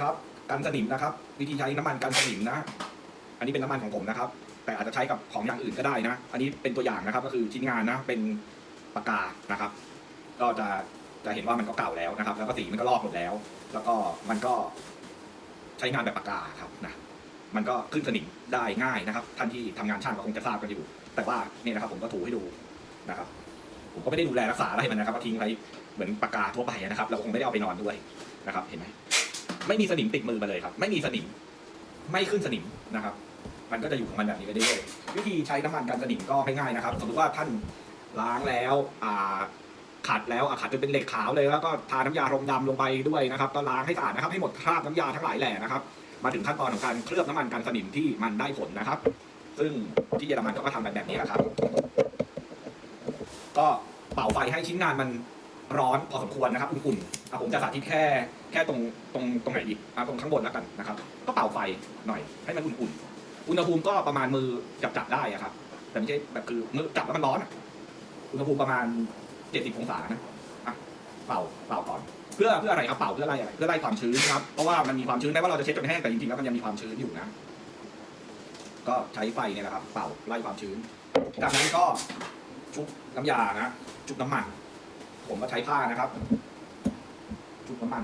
ครับกันสนิมนะครับ วิธีใช้น้ำมันกันสนิมนะ อันนี้เป็นน้ำมันของผมนะครับ แต่อาจจะใช้กับของอย่างอื่นก็ได้นะ อันนี้เป็นตัวอย่างนะครับ ก็คือชิ้นงานนะเป็นปากกานะครับ ก็จะจะเห็นว่ามันก็เก่าแล้วนะครับ แล้วก็สีมันก็ลอกหมดแล้ว แล้วก็มันก็ใช้งานแบบปากกาครับนะมันก็ขึ้นสนิมได้ง่ายนะครับ ท่านที่ทำงานช่างก็คงจะทราบกันอยู่ แต่ว่าเนี่ยนะครับ ผมก็ถูให้ดูนะครับ ผมก็ไม่ได้ดูแลรักษาอะไรมันนะครับก็ทิ้งไว้เหมือนปากกาทั่วไปนะครับ เราคงไม่ได้เอาไปนอนด้วยนะครับ เห็นไหม ไม่มีสนิมติดมือมาเลยครับ ไม่มีสนิม ไม่ขึ้นสนิมนะครับ มันก็จะอยู่ของมันแบบนี้ไปเรื่อยๆวิธีใช้น้ำมันกันสนิมก็ง่ายๆนะครับ สมมติว่าท่านล้างแล้วอ่าขัดแล้วอะขัดจนเป็นเหล็กขาวเลยแล้วก็ทาน้ำยารมดำลงไปด้วยนะครับก็ล้างให้สะอาดนะครับให้หมดคราบน้ำยาทั้งหลายแหล่นะครับ มาถึงขั้นตอนของการเคลือบน้ำมันกันสนิมที่มันได้ผลนะครับ ซึ่งที่เยอรมันเขาก็ทำกันแบบนี้แหละครับ ก็เป่าไฟให้ชิ้นงานมัน ร้อนพอสมควรนะครับอุ่นๆอะผมจะสาธิตแค่แค่ตรงตรงตรงไหนดีอะตรงข้างบนแล้วกันนะครับ ก็เป่าไฟหน่อยให้มันอุ่นๆ อุณหภูมิก็ประมาณมือจับจับได้อะครับ แต่ไม่ใช่แบบคือมือจับแล้วมันร้อนอะอุณหภูมิประมาณ70องศานะอะเป่าเป่าก่อน เพื่อเพื่ออะไรครับเป่าเพื่ออะไรอะไรเพื่อไล่ความชื้นครับเพราะว่ามันมีความชื้นแม้ว่าเราจะเช็ดจนแห้งแต่จริงๆแล้วมันยังมีความชื้นอยู่นะ ก็ใช้ไฟเนี่ยแหละครับ เป่าไล่ความชื้นจากนั้นก็ชุบน้ำยานะชุบน้ำมัน ผมก็ใช้ผ้านะครับชุบน้ำมัน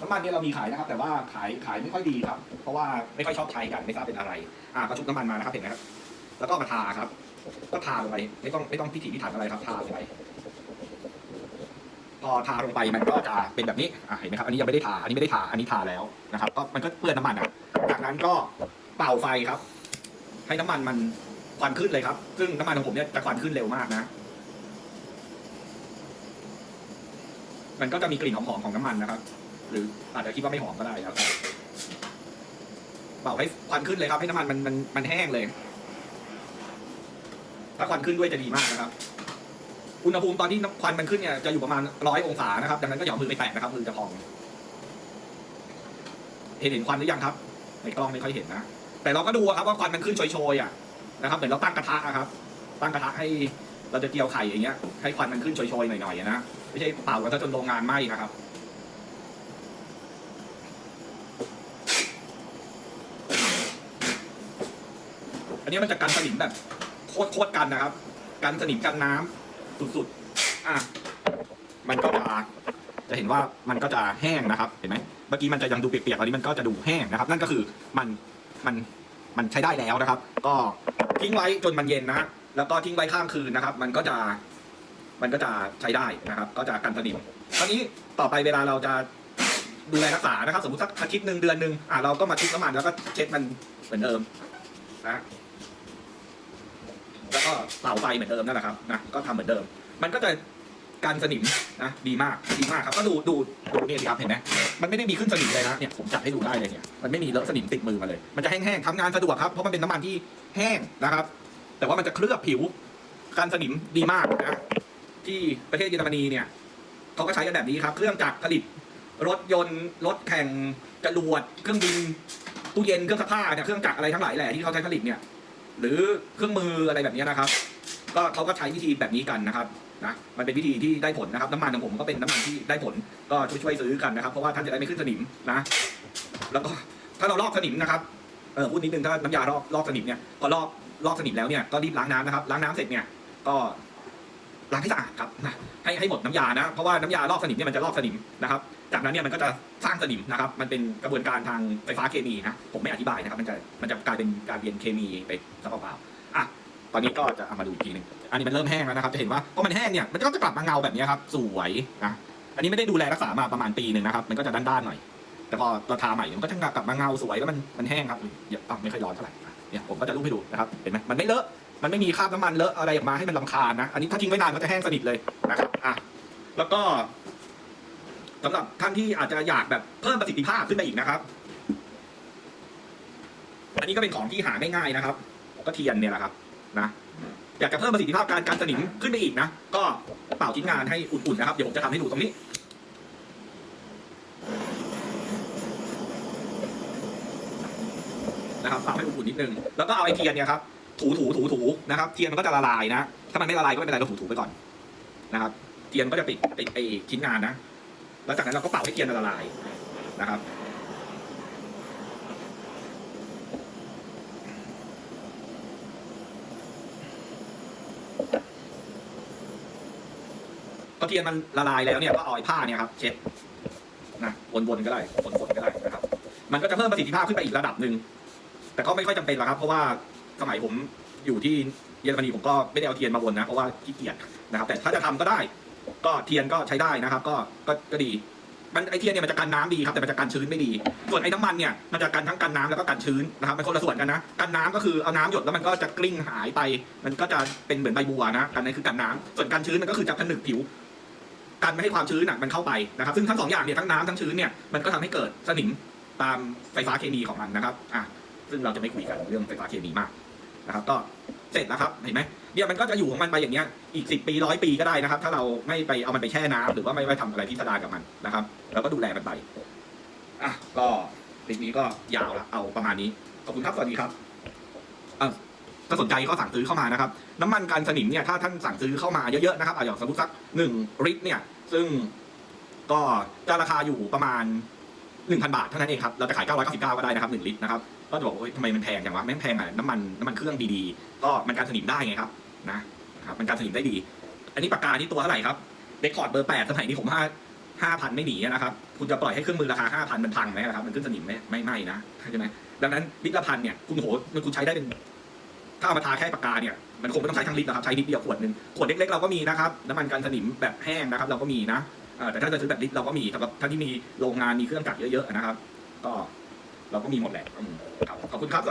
น้ำมันเนี่ยเรามีขายนะครับ แต่ว่าขายขายไม่ค่อยดีครับ เพราะว่าไม่ค่อยชอบใช้กันไม่ทราบเป็นอะไร อ่าก็ชุบน้ำมันมานะครับเห็นไหมครับแล้วก็มาทาครับ ก็ทาลงไปไม่ต้องไม่ต้องพิถีพิถันอะไรครับ ทาลงไปพอทาลงไปมันก็จะเป็นแบบนี้อ่าเห็นไหมครับ อันนี้ยังไม่ได้ทาอันนี้ไม่ได้ทาอันนี้ทาแล้วนะครับ ก็มันก็เปื้อนน้ำมันอะจากนั้นก็เป่าไฟครับ ให้น้ำมันมันควันขึ้นเลยครับ ซึ่งน้ำมันของผมเนี่ยจะควันขึ้นเร็วมากนะ มันก็จะมีกลิ่นหอมๆของน้ำมันนะครับ หรืออาจจะคิดว่าไม่หอมก็ได้ครับเป่าให้ควันขึ้นเลยครับให้น้ำมันมันมันมันแห้งเลย ถ้าควันขึ้นด้วยจะดีมากนะครับ อุณหภูมิตอนที่น้ควันมันขึ้นเนี่ยจะอยู่ประมาณร้อยองศานะครับดังนั้นก็อย่าเอามือไปแตะนะครับมือจะพองเห็นเห็นควันหรือยังครับในกล้องไม่ค่อยเห็นนะแต่เราก็ดูครับว่าควันมันขึ้นโชยๆอะนะครับเหมือนเราตั้งกระทะครับ ตั้งกระทะให้ เราจะเจียวไข่อย่างเงี้ยให้ควันมันขึ้นโชยๆหน่อยๆนะไม่ใช่เป่ากันซะจนโรงงานไหม้นะครับอันนี้มันจะกันสนิมแบบโคตรโคตรกันนะครับ กันสนิมกันน้ำสุดๆ อะ มันก็จะจะเห็นว่ามันก็จะแห้งนะครับ เห็นไหมเมื่อกี้มันจะยังดูเปียกๆตอนนี้มันก็จะดูแห้งนะครับ นั่นก็คือมันมันมันใช้ได้แล้วนะครับ ก็ทิ้งไว้จนมันเย็นนะ แล้วก็ทิ้งไว้ข้ามคืนนะครับ มันก็จะมันก็จะใช้ได้นะครับ ก็จะกันสนิมคราวนี้ต่อไปเวลาเราจะดูแลรักษานะครับ สมมติสักอาทิตย์หนึ่งเดือนหนึ่งอะเราก็มาชุบน้ำมันแล้วก็เช็ดมันเหมือนเดิมนะแล้วก็เป่าไฟเหมือนเดิมนั่นแหละครับนะก็ทำเหมือนเดิม มันก็จะกันสนิมนะดีมากดีมากครับก็ดูดูดูเนี่ยสิครับเห็นไหมมันไม่ได้มีขึ้นสนิมเลยนะเนี่ยผมจับให้ดูได้เลยเนี่ยมันไม่มีเลอะสนิมติดมือมาเลย มันจะแห้งๆทำงานสะดวกครับเพราะมันเป็นน้ำมันที่แห้งนะครับ แต่ว่ามันจะเคลือบผิวกันสนิมดีมากนะที่ประเทศเยอรมนีเนี่ยเขาก็ใช้กันแบบนี้ครับ เครื่องจักรผลิตรถยนต์รถแข่งจรวดเครื่องบินตู้เย็นเครื่องซักผ้าเนี่ยเครื่องจักรอะไรทั้งหลายแหละที่เขาใช้ผลิตเนี่ย หรือเครื่องมืออะไรแบบนี้นะครับ ก็เขาก็ใช้วิธีแบบนี้กันนะครับนะมันเป็นวิธีที่ได้ผลนะครับ น้ำมันของผมก็เป็นน้ำมันที่ได้ผลก็ช่วยๆซื้อกันนะครับ เพราะว่าท่านจะได้ไม่ขึ้นสนิมนะ แล้วก็ถ้าเราลอกสนิมนะครับเออพูดนิดนึงถ้าน้ำยาลอกลอกสนิมเนี่ยพอลอก ลอกสนิมแล้วเนี่ยก็รีบล้างน้ำนะครับล้างน้ำเสร็จเนี่ยก็ล้างให้สะอาดครับนะให้ให้หมดน้ำยานะเพราะว่าน้ำยาลอกสนิมเนี่ยมันจะลอกสนิมนะครับ จากนั้นเนี่ยมันก็จะสร้างสนิมนะครับ มันเป็นกระบวนการทางไฟฟ้าเคมีนะผมไม่อธิบายนะครับ มันจะมันจะกลายเป็นการเรียนเคมีไปซะเปล่าๆอะตอนนี้ก็จะเอามาดูอีกทีหนึงอันนี้มันเริ่มแห้งแล้วนะครับ จะเห็นว่าพอมันแห้งเนี่ยมันก็จะกลับมาเงาแบบนี้ครับ สวยนะอันนี้ไม่ได้ดูแลรักษามาประมาณปีหนึ่งนะครับมันก็จะด้านๆหน่อย แต่พอเราทาใหม่มันก็จะกลับมาเงาสวยแล้วมันมันแห้งครับเดี๋ยวอะไม่ค่อยร้อนเท่าไหร่ เนี่ยผมก็จะรูปให้ดูนะครับเห็นไหมมันไม่เลอะมันไม่มีคราบน้ำมันเลอะอะไรออกมาให้มันลำคาญนะอันนี้ถ้าทิ้งไว้นานก็จะแห้งสนิทเลยนะครับอะแล้วก็สำหรับท่านที่อาจจะอยากแบบเพิ่มประสิทธิภาพขึ้นไปอีกนะครับ อันนี้ก็เป็นของที่หาง่ายๆนะครับ ก็เทียนเนี่ยแหละครับนะอยากจะเพิ่มประสิทธิภาพการการสนิมขึ้นไปอีกนะ ก็เป่าชิ้นงานให้อุ่นๆนะครับ เดี๋ยวผมจะทำให้ดูตรงนี้ นะครับเป่าให้อุ่นๆนิดนึงแล้วก็เอาไอ้เทียนเนี่ยครับถูถูถูถูนะครับเทียนมันก็จะละลายนะ ถ้ามันไม่ละลายก็ไม่เป็นไรเราถูถูไปก่อนนะครับ เทียนก็จะติดติดไอ้ชิ้นงานนะ แล้วจากนั้นเราก็เป่าให้เทียนละลายนะครับพอเทียนมันละลายแล้วเนี่ยก็เอาไอ้ผ้าเนี่ยครับเช็ดนะวนๆก็ได้วนๆก็ได้นะครับ มันก็จะเพิ่มประสิทธิภาพขึ้นไปอีกระดับหนึ่ง แต่ก็ไม่ค่อยจำเป็นหรอกครับ เพราะว่าสมัยผมอยู่ที่เยอรมนีผมก็ไม่ได้เอาเทียนมาวนนะ เพราะว่าขี้เกียจนะครับ แต่ถ้าจะทำก็ได้ ก็เทียนก็ใช้ได้นะครับ ก็ก็ก็ดี มันไอเทียนเนี่ยมันจะกันน้ำดีครับแต่มันจะกันชื้นไม่ดี ส่วนไอ้น้ำมันเนี่ยมันจะกันทั้งกันน้ำแล้วก็กันชื้นนะครับมันคนละส่วนกันนะกันน้ำก็คือเอาน้ำหยดแล้วมันก็จะกลิ้งหายไป มันก็จะเป็นเหมือนใบบัวนะกันนั้นคือกันน้ำส่วนกันชื้นมันก็คือจะผนึกผิว กันไม่ให้ความชื้นอะมันเข้าไปนะครับ ซึ่งทั้งสองอย่างเนี่ยทั้งน้ำทั้งชื้นเนี่ยมันก็ทำให้เกิดสนิมตามไฟฟ้าเคมีของมันนะครับอะ ซึ่งเราจะไม่คุยกันเรื่องไฟฟ้าเคมีมากนะครับก็เสร็จแล้วครับเห็นไหมเนี่ยมันก็จะอยู่ของมันไปอย่างเงี้ยอีกสิบปีร้อยปีก็ได้นะครับ ถ้าเราไม่ไปเอามันไปแช่น้ำหรือว่าไม่ไปทำอะไรพิสดารกับมันนะครับแล้วก็ดูแลมันไปอะก็คลิปนี้ก็ยาวละเอาประมาณนี้ขอบคุณครับสวัสดีครับเออถ้าสนใจก็สั่งซื้อเข้ามานะครับ น้ำมันกันสนิมเนี่ยถ้าท่านสั่งซื้อเข้ามาเยอะๆนะครับอะอย่างสมมติสักหนึ่งลิตรเนี่ย ซึ่งก็จะราคาอยู่ประมาณหนึ่งพันบาทเท่านั้นเองครับ เราจะขายเก้าร้อยเก้าสิบเก้าก็ได้นะครับหนึ่งลิตรนะครับ ก็จะบอกว่าเฮ้ยทำไมมันแพงจังวะไม่แพงอะน้ำมันน้ำมันเครื่องดีๆ ก็มันกันสนิมได้ไงครับนะนะครับมันกันสนิมได้ดี อันนี้ปากกานี่ตัวเท่าไหร่ครับเรคคอร์ดเบอร์แปดสมัยนี้ผมห้าห้าพันไม่หนีนะครับ คุณจะปล่อยให้เครื่องมือราคาห้าพันมันพังไหมครับ มันขึ้นสนิมไหมไม่ไม่นะใช่ไหมดังนั้นลิตรละพันเนี่ยคุณโหมันคุณใช้ได้เป็นถ้าเอามาทาแค่ปากกาเนี่ยมันคงไม่ต้องใช้ทั้งลิตรนะครับใช้นิดเดียวขวดหนึ่งขวดเล็กๆเราก็มีนะครับน้ำมันกันสนิมแบบแห้งนะครับ เราก็มีนะแต่ถ้าจะซื้อแบบลิตรเราก็มีสำหรับท่านที่มีโรงงานมีเครื่องจักรเยอะๆนะครับ ก็ เราก็มีหมดแหละอืมครับขอบคุณครับ